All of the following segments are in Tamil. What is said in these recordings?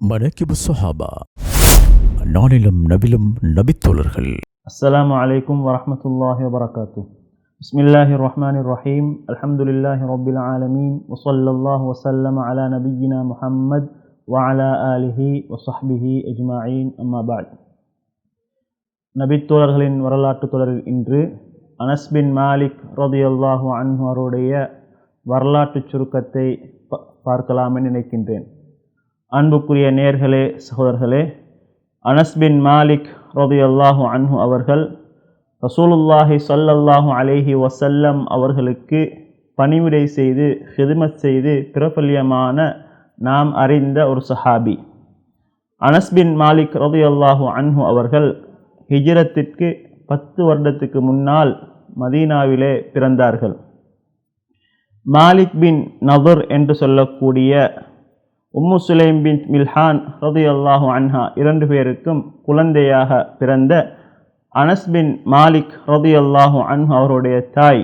மனக்கிபு சொஹாபா நானிலும் நபிலும் நபித்தோழர்கள் السلام عليكم ورحمة الله وبركاته بسم الله الرحمن الرحيم الحمد لله رب العالمين وصلى الله وسلم على نبينا محمد وعلى آله وصحبه أجمعين أما بعد நபித்தோழர்களின் வரலாற்றுத் தொடரில் இன்று அனஸ் பின் மாலிக் ரதியல்லாஹு அன்ஹு அவருடைய வரலாற்றுச் சுருக்கத்தை ப- பார்க்கலாம் என நினைக்கின்றேன் அன்புக்குரிய நேர்களே சகோதரர்களே அனஸ் பின் மாலிக் ரதியல்லாஹு அன்ஹு அவர்கள் ரசூலுல்லாஹி சொல்லல்லாஹு அலைஹி வசல்லம் அவர்களுக்கு பணிவிடை செய்து ஹிதுமத் செய்து பிரபல்யமான நாம் அறிந்த ஒரு சஹாபி. அனஸ் பின் மாலிக் ரதியல்லாஹு அன்ஹு அவர்கள் ஹிஜ்ரத்திற்கு பத்து வருடத்துக்கு முன்னால் மதீனாவிலே பிறந்தார்கள். மாலிக் பின் நதுர் என்று சொல்லக்கூடிய உம்மு சுலைம் பின் மில்ஹான் ரதியல்லாஹு அன்ஹா இரண்டு பேருக்கும் குழந்தையாக பிறந்த அனஸ் பின் மாலிக் ரதியல்லாஹு அன்ஹா அவருடைய தாய்.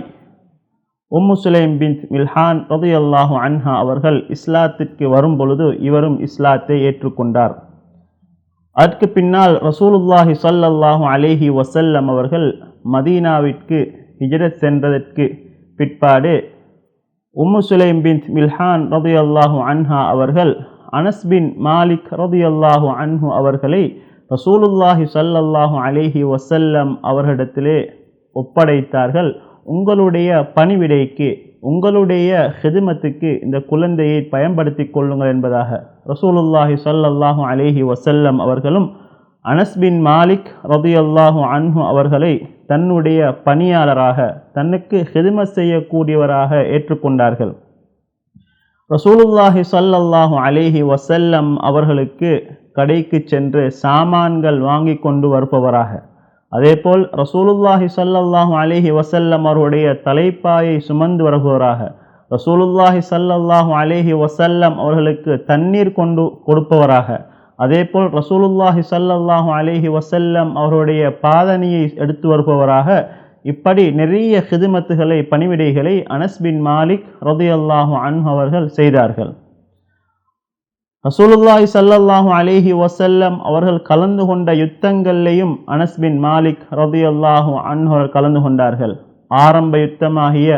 உம்மு சுலைம் பின் மில்ஹான் ரதியல்லாஹு அன்ஹா அவர்கள் இஸ்லாத்திற்கு வரும் பொழுது இவரும் இஸ்லாத்தை ஏற்றுக்கொண்டார். அதற்கு பின்னால் ரசூலுல்லாஹி ஸல்லல்லாஹு அலேஹி வசல்லம் அவர்கள் மதீனாவிற்கு ஹிஜரத் சென்றதற்கு பிற்பாடு உம்மு சுலைம் பின் மில்ஹான் ரதியல்லாஹு அன்ஹா அவர்கள் அனஸ் பின் மாலிக் ரதியல்லாஹு அன்ஹு அவர்களை ரசூலுல்லாஹி சல்லல்லாஹு அலைஹி வசல்லம் அவர்களிடத்திலே ஒப்படைத்தார்கள். உங்களுடைய பணிவிடைக்கு உங்களுடைய ஹெதுமத்துக்கு இந்த குழந்தையை பயன்படுத்தி கொள்ளுங்கள் என்பதாக ரசூலுல்லாஹி சல்லல்லாஹு அலேஹி வசல்லம் அவர்களும் அனஸ் பின் மாலிக் ரதியல்லாஹு அன்ஹு அவர்களை தன்னுடைய பணியாளராக தன்னுக்கு ஹெதும செய்யக்கூடியவராக ஏற்றுக்கொண்டார்கள். ரசூலுல்லாஹி சல்லல்லாஹு அலேஹி வசல்லம் அவர்களுக்கு கடைக்கு சென்று சாமான்கள் வாங்கி கொண்டு வருபவராக. அதேபோல் ரசூலுல்லாஹி சல்லல்லாஹு அலேஹி வசல்லம் அவருடைய தலைப்பாயை சுமந்து வருபவராக. ரசூலுல்லாஹி சல்லல்லாஹு அலேஹி வசல்லம் அவர்களுக்கு தண்ணீர் கொண்டு கொடுப்பவராக. அதேபோல் ரசூலுல்லாஹி ஸல்லல்லாஹு அலேஹி வசல்லம் அவருடைய பாதணியை எடுத்து வருபவராக இப்படி நிறைய ஹிதுமத்துகளை பணிவிடைகளை அனஸ் பின் மாலிக் ரதியல்லாஹு அன் அவர்கள் செய்தார்கள். ரசூலுல்லாஹி ஸல்லல்லாஹு அலேஹி வசல்லம் அவர்கள் கலந்து கொண்ட யுத்தங்கள்லேயும் அனஸ் பின் மாலிக் ரதியல்லாஹு அன் அவர்கள் கலந்து கொண்டார்கள். ஆரம்ப யுத்தமாகிய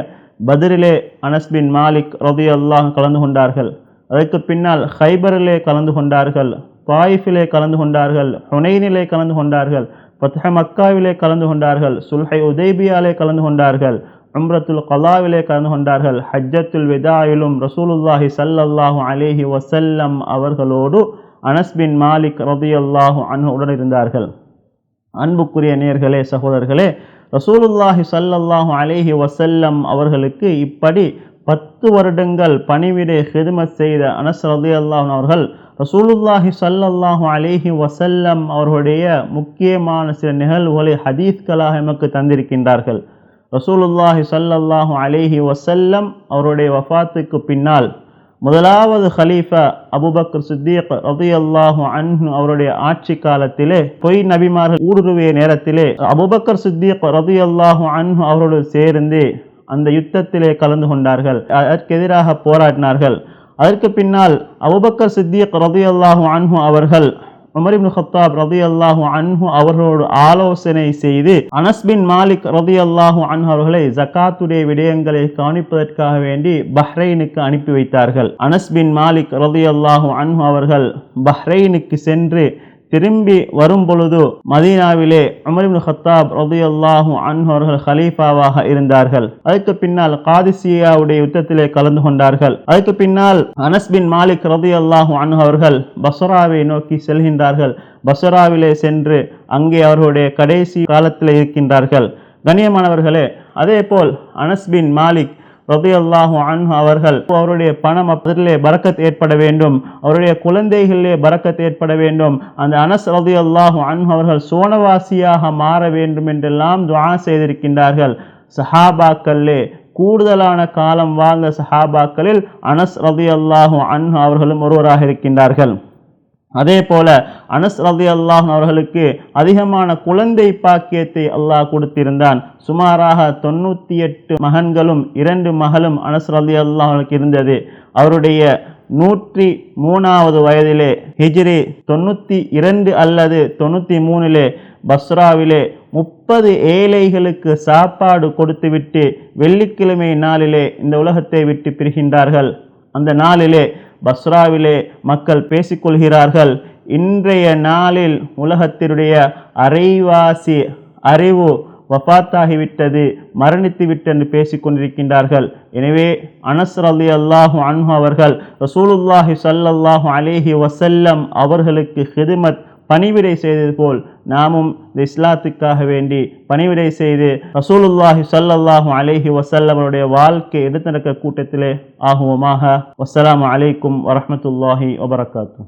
பதிரிலே அனஸ் பின் மாலிக் ரதியல்லாஹு கலந்து கொண்டார்கள். அதற்கு பின்னால் ஹைபரிலே கலந்து கொண்டார்கள். தாயிஃபிலே கலந்து கொண்டார்கள் ஹுனைனிலே கலந்து கொண்டார்கள் பத்ஹ மக்காவிலே கலந்து கொண்டார்கள் சுல்ஹை உதேபியாலே கலந்து கொண்டார்கள் உம்ரத்துல் கலாவிலே கலந்து கொண்டார்கள் ஹஜ்ஜத்துல் விதாயிலும் ரசூலுல்லாஹி சல்லல்லாஹு அலேஹி வசல்லம் அவர்களோடு அனஸ் பின் மாலிக் ரதியல்லாஹு அன்ஹு உடன் இருந்தார்கள். அன்புக்குரிய நேர்களே சகோதரர்களே ரசூலுல்லாஹி சல்லல்லாஹு அலேஹி வசல்லம் அவர்களுக்கு இப்படி பத்து வருடங்கள் பணிவிடை ஹெதுமத் செய்த அனஸ் ரதியல்லாஹு அவர்கள் ரசூலுல்லாஹி சல்லல்லாஹு அலேஹி வசல்லம் அவர்களுடைய முக்கியமான சில நிகழ்வுகளை ஹதீஸ்களாக எமக்கு தந்திருக்கின்றார்கள். ரசூலுல்லாஹி சல்லல்லாஹு அலேஹி வசல்லம் அவருடைய வஃபாத்துக்கு பின்னால் முதலாவது ஹலீஃபா அபுபக்கர் சித்திக் ரதியல்லாஹு அன்ஹு அவருடைய ஆட்சி காலத்திலே பொய் நபிமார்கள் ஊடுருவிய நேரத்திலே அபுபக்கர் சித்திக் ரதியல்லாஹு அன்ஹு அவரோடு சேர்ந்து அந்த யுத்தத்திலே கலந்து கொண்டார்கள். அதற்கு எதிராக போராடினார்கள். அதற்கு பின்னால் அபுபக்கர் சித்திக் ரதியல்லாஹு அன்ஹு அவர்கள் உமரிபின் ஹத்தாப் ரதி அல்லாஹு அன்ஹு அவர்களோடு ஆலோசனை செய்து அனஸ் பின் மாலிக் ரதியல்லாஹு அன்ஹு அவர்களை ஜக்காத்துடைய விடயங்களை கவனிப்பதற்காக வேண்டி பஹ்ரைனுக்கு அனுப்பி வைத்தார்கள். அனஸ் பின் மாலிக் ரதியல்லாஹு அன்ஹு அவர்கள் பஹ்ரைனுக்கு சென்று திரும்பி வரும் பொழுது மதீனாவிலே அமரிபின் ஹத்தாப் ரதியல்லாஹு அன்ஹு அவர்கள் ஹலீஃபாவாக இருந்தார்கள். அதுக்கு பின்னால் காதிசியாவுடைய யுத்தத்திலே கலந்து கொண்டார்கள். அதுக்கு பின்னால் அனஸ் பின் மாலிக் ரதியல்லாஹு அன்ஹு அவர்கள் பசராவை நோக்கி செல்கின்றார்கள். பசராவிலே சென்று அங்கே அவர்களுடைய கடைசி காலத்தில் இருக்கின்றார்கள். கண்ணியமானவர்களே அதேபோல் அனஸ் பின் மாலிக் ரபியல்லாஹு அன்ஹு அவர்கள் அவருடைய பணம் அதிலே பறக்கத் ஏற்பட வேண்டும். அவருடைய குழந்தைகளிலே பறக்கத் ஏற்பட வேண்டும். அந்த அனஸ் ரபியல்லாஹு அன்ஹு அவர்கள் சோனவாசியாக மாற வேண்டும் என்றெல்லாம் துவா செய்திருக்கின்றார்கள். சஹாபாக்கல்லே கூடுதலான காலம் வாழ்ந்த சஹாபாக்களில் அனஸ் ரதி ரபியல்லாஹு அன்ஹு அவர்களும் ஒருவராக இருக்கின்றார்கள். அதே போல அனஸ் ரதி அல்லாஹ் அவர்களுக்கு அதிகமான குழந்தை பாக்கியத்தை அல்லாஹ் கொடுத்திருந்தான். சுமாராக தொண்ணூற்றி எட்டு மகன்களும் இரண்டு மகளும் அனஸ் ரதி அல்லாஹ் அவர்களுக்கு இருந்தது. அவருடைய நூற்றி மூணாவது வயதிலே ஹிஜ்ரி தொண்ணூற்றி இரண்டு அல்லது தொண்ணூற்றி மூணிலே பஸ்ராவிலே முப்பது ஏழைகளுக்கு சாப்பாடு கொடுத்துவிட்டு வெள்ளிக்கிழமை நாளிலே இந்த உலகத்தை விட்டு பிரிகின்றார்கள். அந்த நாளிலே பஸ்ராவிலே மக்கள் பேசிக்கொள்கிறார்கள். இன்றைய நாளில் உலகத்தினுடைய அரைவாசி அறிவு வபாத்தாகிவிட்டது மரணித்து விட்டு என்று பேசிக்கொண்டிருக்கின்றார்கள். எனவே அனசர் அலி அல்லாஹு அன்ஹு அவர்கள் ரசூலுல்லாஹி சல்லாஹூ அலேஹி வசல்லம் அவர்களுக்கு ஹிதுமத் பணிவிடை செய்தது போல் நாமும் இந்த இஸ்லாத்துக்காக வேண்டி பணிவிடை செய்து ரசூலுல்லாஹி ஸல்லல்லாஹு அலேஹி வசல்லமனுடைய வாழ்க்கை எடுத்து நடக்க கூட்டத்திலே ஆகுவோமாக. வசலாம் அலைக்கும் வரமத்துல்லாஹி வபரகாத்துஹு.